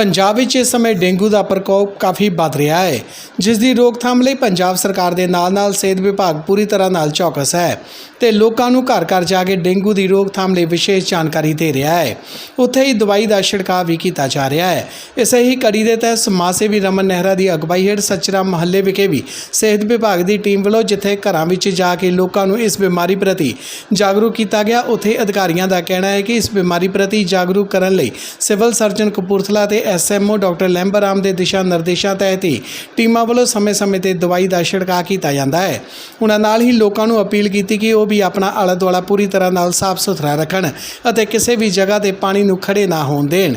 ਪੰਜਾਬ ਵਿੱਚ ਇਸ ਸਮੇਂ ਡੇਂਗੂ ਦਾ ਪ੍ਰਕੋਪ ਕਾਫੀ ਵੱਧ ਰਿਹਾ ਹੈ, ਜਿਸ ਦੀ ਰੋਕਥਾਮ ਲਈ ਪੰਜਾਬ ਸਰਕਾਰ ਦੇ ਨਾਲ-ਨਾਲ ਸਿਹਤ ਵਿਭਾਗ ਪੂਰੀ ਤਰ੍ਹਾਂ ਨਾਲ ਚੌਕਸ ਹੈ ਤੇ ਲੋਕਾਂ ਨੂੰ ਘਰ-ਘਰ ਜਾ ਕੇ ਡੇਂਗੂ ਦੀ ਰੋਕਥਾਮ ਲਈ ਵਿਸ਼ੇਸ਼ ਜਾਣਕਾਰੀ ਦੇ ਰਿਹਾ ਹੈ। ਉੱਥੇ ਹੀ ਦਵਾਈ ਦਾ ਛਿੜਕਾਅ ਵੀ ਕੀਤਾ ਜਾ ਰਿਹਾ ਹੈ। ਇਸੇ ਹੀ ਕੜੀ ਦੇ ਤਹਿਤ ਸਮਾਜ ਸੇਵੀ ਰਮਨ ਨਹਿਰਾ ਦੀ ਅਗਵਾਈ ਹੇਠ ਸੱਚਰਾ ਮਹੱਲੇ ਵਿਖੇ ਵੀ ਸਿਹਤ ਵਿਭਾਗ ਦੀ ਟੀਮ ਵੱਲੋਂ ਜਿੱਥੇ ਘਰਾਂ ਵਿੱਚ ਜਾ ਕੇ ਲੋਕਾਂ ਨੂੰ ਇਸ ਬਿਮਾਰੀ ਪ੍ਰਤੀ ਜਾਗਰੂਕ ਕੀਤਾ ਗਿਆ, ਉੱਥੇ ਅਧਿਕਾਰੀਆਂ ਦਾ ਕਹਿਣਾ ਹੈ ਕਿ ਇਸ ਬਿਮਾਰੀ ਪ੍ਰਤੀ ਜਾਗਰੂਕ ਕਰਨ ਲਈ ਸਿਵਲ ਸਰਜਨ ਕਪੂਰਥਲਾ ਤੇ ਐਸਐਮਓ ਡਾਕਟਰ ਲੈਂਬਰਾਮ ਦੇ ਦਿਸ਼ਾ ਨਿਰਦੇਸ਼ਾਂ ਤਹਿਤ ਹੀ ਟੀਮਾਂ ਵੱਲੋਂ ਸਮੇਂ-ਸਮੇਂ ਤੇ ਦਵਾਈ ਦਾ ਛਿੜਕਾਅ ਕੀਤਾ ਜਾਂਦਾ ਹੈ। ਉਹਨਾਂ ਨਾਲ ਹੀ ਲੋਕਾਂ ਨੂੰ ਅਪੀਲ ਕੀਤੀ ਕਿ ਉਹ ਵੀ ਆਪਣਾ ਆਲਾ ਦੁਆਲਾ ਪੂਰੀ ਤਰ੍ਹਾਂ ਨਾਲ ਸਾਫ਼ ਸੁਥਰਾ ਰੱਖਣ ਅਤੇ ਕਿਸੇ ਵੀ ਜਗ੍ਹਾ ਤੇ ਪਾਣੀ ਨੂੰ ਖੜੇ ਨਾ ਹੋਣ ਦੇਣ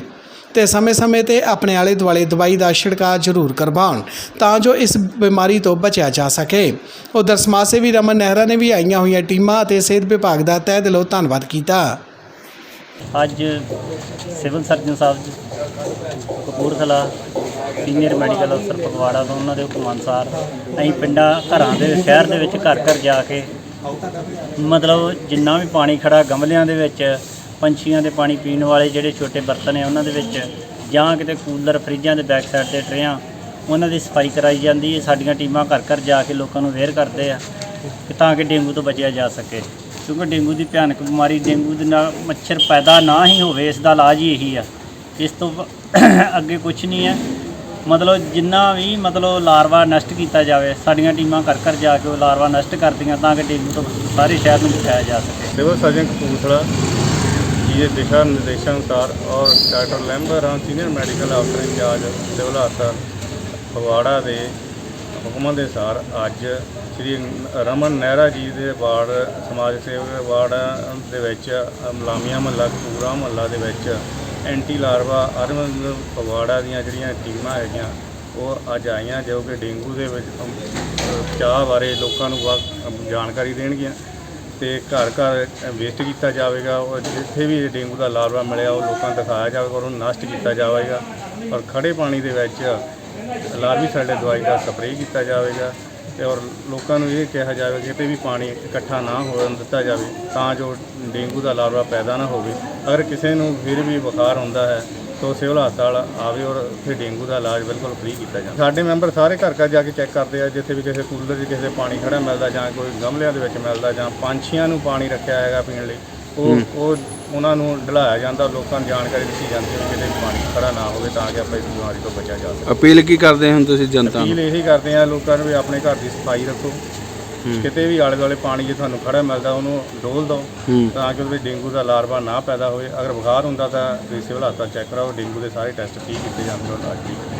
ਤੇ ਸਮੇਂ-ਸਮੇਂ ਤੇ ਆਪਣੇ ਆਲੇ ਦੁਆਲੇ ਦਵਾਈ ਦਾ ਛਿੜਕਾਅ ਜ਼ਰੂਰ ਕਰਵਾਉਣ ਤਾਂ ਜੋ ਇਸ ਬਿਮਾਰੀ ਤੋਂ ਬਚਿਆ ਜਾ ਸਕੇ। ਉਧਰ ਸਮਾਜ ਸੇਵੀ ਰਮਨ ਨਹਿਰਾ ਨੇ ਵੀ ਆਈਆਂ ਹੋਈਆਂ ਟੀਮਾਂ ਅਤੇ ਸਿਹਤ ਵਿਭਾਗ ਦਾ ਤਹਿ ਦਿਲੋਂ ਧੰਨਵਾਦ ਕੀਤਾ। ਅੱਜ civil surgeon Sahib ji, Kapurthala senior medical ਅਫਸਰ ਫਗਵਾੜਾ ਤੋਂ ਉਹਨਾਂ ਦੇ ਹੁਕਮ ਅਨੁਸਾਰ ਅਸੀਂ ਪਿੰਡਾਂ, ਘਰਾਂ ਦੇ, ਸ਼ਹਿਰ ਦੇ ਵਿੱਚ ਘਰ ਘਰ ਜਾ ਕੇ ਮਤਲਬ ਜਿੰਨਾ ਵੀ ਪਾਣੀ ਖੜਾ ਗਮਲਿਆਂ ਦੇ ਵਿੱਚ, ਪੰਛੀਆਂ ਦੇ ਪਾਣੀ ਪੀਣ ਵਾਲੇ ਜਿਹੜੇ ਛੋਟੇ ਬਰਤਨ ਨੇ ਉਹਨਾਂ ਦੇ ਵਿੱਚ ਜਾਂ ਕਿਤੇ ਕੂਲਰ ਫਰਿੱਜਾਂ ਦੇ ਬੈਕ ਸਾਈਡ ਤੇ ਟਰੇਆਂ, ਉਹਨਾਂ ਦੀ ਸਫ਼ਾਈ ਕਰਾਈ ਜਾਂਦੀ ਹੈ, ਸਾਡੀਆਂ ਟੀਮਾਂ ਘਰ ਘਰ ਜਾ ਕੇ ਲੋਕਾਂ ਨੂੰ ਅਵੇਅਰ ਕਰਦੇ ਆ ਕਿ ਤਾਂ ਕਿ ਡੇਂਗੂ ਤੋਂ ਬਚਿਆ ਜਾ ਸਕੇ। ਕਿਉਂਕਿ ਡੇਂਗੂ ਦੀ ਭਿਆਨਕ ਬਿਮਾਰੀ ਡੇਂਗੂ ਦੇ ਨਾਲ ਮੱਛਰ ਪੈਦਾ ਨਾ ਹੀ ਹੋਵੇ, ਇਸ ਦਾ ਇਲਾਜ ਹੀ ਇਹੀ ਆ। ਇਸ ਤੋਂ ਅੱਗੇ ਕੁਝ ਨਹੀਂ ਹੈ। ਮਤਲਬ ਜਿੰਨਾ ਵੀ ਮਤਲਬ ਲਾਰਵਾ ਨਸ਼ਟ ਕੀਤਾ ਜਾਵੇ, ਸਾਡੀਆਂ ਟੀਮਾਂ ਘਰ ਘਰ ਜਾ ਕੇ ਉਹ ਲਾਰਵਾ ਨਸ਼ਟ ਕਰਦੀਆਂ ਤਾਂ ਕਿ ਡੇਂਗੂ ਤੋਂ ਸਾਰੇ ਸ਼ਹਿਰ ਨੂੰ ਬਚਾਇਆ ਜਾ ਸਕੇ। ਸਿਵਲ ਸਰਜਨ ਕਪੂਰਥਲਾ ਜੀ ਦੇ ਦਿਸ਼ਾ ਨਿਰਦੇਸ਼ਾਂ ਅਨੁਸਾਰ ਔਰ ਡਾਕਟਰ ਲੈਂਬਰ ਹਾਂ ਸੀਨੀਅਰ ਮੈਡੀਕਲ ਅਫਸਰ ਇੰਚਾਰਜ ਸਿਵਲ ਹਸਪਤਾਲ ਫਗਵਾੜਾ ਦੇ ਹੁਕਮਾਂ ਦੇ ਅਨੁਸਾਰ ਅੱਜ ਸ੍ਰੀ ਰਮਨ ਨਹਿਰਾ ਜੀ ਦੇ ਵਾਰਡ, ਸਮਾਜ ਸੇਵਕ ਵਾਰਡ ਦੇ ਵਿੱਚ ਮਲਾਮੀਆਂ ਮਹੱਲਾ, ਕਪੂਰਾ ਮਹੱਲਾ ਦੇ ਵਿੱਚ ਐਂਟੀ ਲਾਰਵਾ ਅਰਵਿੰਦ ਫਗਵਾੜਾ ਦੀਆਂ ਜਿਹੜੀਆਂ ਟੀਮਾਂ ਹੈਗੀਆਂ, ਉਹ ਅੱਜ ਆਈਆਂ, ਜੋ ਕਿ ਡੇਂਗੂ ਦੇ ਵਿੱਚ ਚਾਹ ਬਾਰੇ ਲੋਕਾਂ ਨੂੰ ਵਾ- ਜਾਣਕਾਰੀ ਦੇਣਗੀਆਂ ਤੇ ਘਰ ਘਰ ਵੇਸਟ ਕੀਤਾ ਜਾਵੇਗਾ ਔਰ ਜਿੱਥੇ ਵੀ ਡੇਂਗੂ ਦਾ ਲਾਰਵਾ ਮਿਲਿਆ, ਉਹ ਲੋਕਾਂ ਨੂੰ ਦਿਖਾਇਆ ਜਾਵੇਗਾ ਔਰ ਉਹਨੂੰ ਨਸ਼ਟ ਕੀਤਾ ਜਾਵੇਗਾ ਔਰ ਖੜੇ ਪਾਣੀ ਦੇ ਵਿੱਚ ਲਾਰਵੀ ਸਾਡੇ ਦਵਾਈ ਦਾ ਸਪਰੇਅ ਕੀਤਾ ਜਾਵੇਗਾ ਤੇ ਔਰ ਲੋਕਾਂ ਨੂੰ ਇਹ ਕਿਹਾ ਜਾਵੇ ਕਿ ਕਿਤੇ ਵੀ ਪਾਣੀ ਇਕੱਠਾ ਨਾ ਹੋਣ ਦਿੱਤਾ ਜਾਵੇ ਤਾਂ ਜੋ ਡੇਂਗੂ ਦਾ ਲਾਰਵਾ ਪੈਦਾ ਨਾ ਹੋਵੇ। ਅਗਰ ਕਿਸੇ ਨੂੰ ਫਿਰ ਵੀ ਬੁਖਾਰ ਹੁੰਦਾ ਹੈ, ਤਾਂ ਸਿਵਲ ਹਸਪਤਾਲ ਆਵੇ ਔਰ ਉੱਥੇ ਡੇਂਗੂ ਦਾ ਇਲਾਜ ਬਿਲਕੁਲ ਫ੍ਰੀ ਕੀਤਾ ਜਾਂਦਾ ਸਾਡੇ ਮੈਂਬਰ ਸਾਰੇ ਘਰ ਘਰ ਜਾ ਕੇ ਚੈੱਕ ਕਰਦੇ ਆ, ਜਿੱਥੇ ਵੀ ਕਿਸੇ ਕੂਲਰ 'ਚ ਕਿਸੇ ਪਾਣੀ ਖੜਾ ਮਿਲਦਾ ਜਾਂ ਕੋਈ ਗਮਲਿਆਂ ਦੇ ਵਿੱਚ ਮਿਲਦਾ ਜਾਂ ਪੰਛੀਆਂ ਨੂੰ ਪਾਣੀ ਰੱਖਿਆ ਹੈਗਾ ਪੀਣ ਲਈ ਉਹ ਉਹ ਉਹਨਾਂ ਨੂੰ ਢਲਾਇਆ ਜਾਂਦਾ ਲੋਕਾਂ ਨੂੰ ਜਾਣਕਾਰੀ ਦਿੱਤੀ ਜਾਂਦੀ ਹੈ ਕਿ ਕਿਤੇ ਪਾਣੀ ਖੜਾ ਨਾ ਹੋਵੇ ਤਾਂ ਕਿ ਆਪਾਂ ਇਸ ਬਿਮਾਰੀ ਤੋਂ ਬਚਿਆ ਜਾ ਸਕੇ। ਅਪੀਲ ਕੀ ਕਰਦੇ ਹੋ ਤੁਸੀਂ ਜਨਤਾ ਅਪੀਲ ਨੂੰ ਇਹੀ ਕਰਦੇ ਆ ਲੋਕਾਂ ਨੂੰ ਵੀ ਆਪਣੇ ਘਰ ਦੀ ਸਫ਼ਾਈ ਰੱਖੋ। ਕਿਤੇ ਵੀ ਆਲੇ ਦੁਆਲੇ ਪਾਣੀ ਜੇ ਤੁਹਾਨੂੰ ਖੜਾ ਮਿਲਦਾ ਉਹਨੂੰ ਡੋਲ ਦਿਓ ਹੂੰ। ਤਾਂ ਕਿ ਉਹਦੇ ਵਿੱਚ ਡੇਂਗੂ ਦਾ ਲਾਰਵਾ ਨਾ ਪੈਦਾ ਹੋਵੇ। ਅਗਰ ਬੁਖਾਰ ਹੁੰਦਾ ਤਾਂ ਤੁਸੀਂ ਸਿਵਲ ਹਸਪਤਾਲ ਚੈੱਕ ਕਰਾਓ। ਡੇਂਗੂ ਦੇ ਸਾਰੇ ਟੈਸਟ ਠੀਕ ਕੀਤੇ ਜਾਂਦੇ ਹੋ ਇਲਾਜ ਠੀਕ।